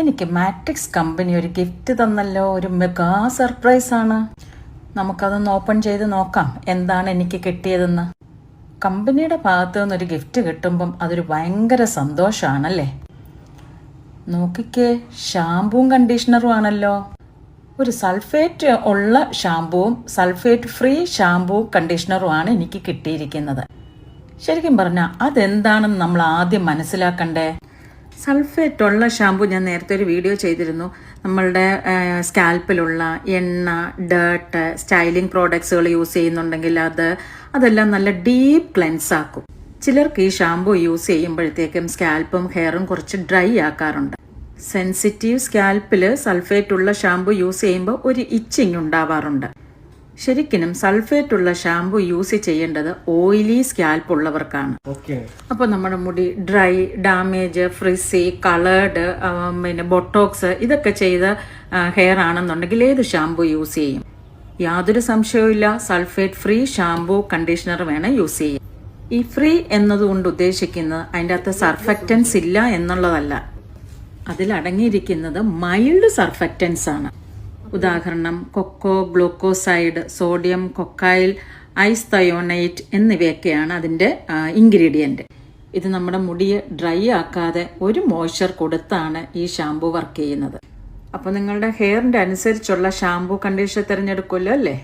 എനിക്ക് matrix company ഒരു gift തന്നല്ലോ ഒരു മെഗാ സർപ്രൈസ് ആണ്. നമുക്കതൊന്ന് ഓപ്പൺ ചെയ്ത് നോക്കാം എന്താണ് എനിക്ക് കിട്ടിയതെന്ന്. കമ്പനിയുടെ ഭാഗത്തു നിന്നൊരു ഗിഫ്റ്റ് കിട്ടുമ്പം അതൊരു ഭയങ്കര സന്തോഷമാണല്ലേ നോക്കിക്കേ ഷാമ്പുവും കണ്ടീഷണറും ആണല്ലോ. ഒരു സൾഫേറ്റ് ഉള്ള ഷാമ്പുവും സൾഫേറ്റ് ഫ്രീ ഷാമ്പുവും കണ്ടീഷണറും ആണ് എനിക്ക് കിട്ടിയിരിക്കുന്നത്. ശരിക്കും പറഞ്ഞാൽ അതെന്താണെന്ന് നമ്മൾ ആദ്യം മനസ്സിലാക്കണ്ടേ? സൾഫേറ്റ് ഉള്ള ഷാമ്പു ഞാൻ നേരത്തെ ഒരു വീഡിയോ ചെയ്തിരുന്നു. നമ്മളുടെ സ്കാൽപ്പിലുള്ള എണ്ണ ഡേർട്ട് സ്റ്റൈലിംഗ് പ്രോഡക്ട്സുകൾ യൂസ് ചെയ്യുന്നുണ്ടെങ്കിൽ അത് അതെല്ലാം നല്ല ഡീപ്പ് ക്ലെൻസ് ആക്കും. ചിലർക്ക് ഈ ഷാമ്പു യൂസ് ചെയ്യുമ്പോഴത്തേക്കും സ്കാൽപ്പും ഹെയറും കുറച്ച് ഡ്രൈ ആക്കാറുണ്ട്. സെൻസിറ്റീവ് സ്കാൽപ്പിൽ സൾഫേറ്റ് ഉള്ള ഷാമ്പു യൂസ് ചെയ്യുമ്പോൾ ഒരു ഇച്ചിങ് ഉണ്ടാവാറുണ്ട്. ശരിക്കും സൾഫേറ്റ് ഉള്ള ഷാംപൂ യൂസ് ചെയ്യേണ്ടത് ഓയിലി സ്കാൽപ്പ് ഉള്ളവർക്കാണ്. അപ്പൊ അപ്പോൾ നമ്മുടെ മുടി ഡ്രൈ ഡാമേജ് ഫ്രിസി കളേർഡ് പിന്നെ ബൊട്ടോക്സ് ഇതൊക്കെ ചെയ്ത ഹെയർ ആണെന്നുണ്ടെങ്കിൽ ഏത് ഷാംപൂ യൂസ് ചെയ്യും? യാതൊരു സംശയവുമില്ല സൾഫേറ്റ് ഫ്രീ ഷാംപൂ കണ്ടീഷണർ വേണം യൂസ് ചെയ്യാൻ. ഈ ഫ്രീ എന്നതുകൊണ്ട് ഉദ്ദേശിക്കുന്നത് അതിന്റെ അകത്ത് സർഫക്റ്റൻസ് ഇല്ല എന്നുള്ളതല്ല. അതിലടങ്ങിയിരിക്കുന്നത് മൈൽഡ് സർഫക്റ്റൻസ് ആണ് ഉദാഹരണം coco glucoside sodium cocoyl isethionate എന്നിവയൊക്കെയാണ് അതിന്റെ ഇൻഗ്രീഡിയന്റ് ഇത് നമ്മുടെ മുടിയെ ഡ്രൈ ആക്കാതെ ഒരു മോയ്സ്ചർ കൊടുത്താണ് ഈ ഷാമ്പു വർക്ക് ചെയ്യുന്നത്. അപ്പോൾ നിങ്ങളുടെ ഹെയറിന്റെ അനുസരിച്ചുള്ള ഷാമ്പു കണ്ടീഷണർ തിരഞ്ഞെടുക്കുമല്ലോ അല്ലേ?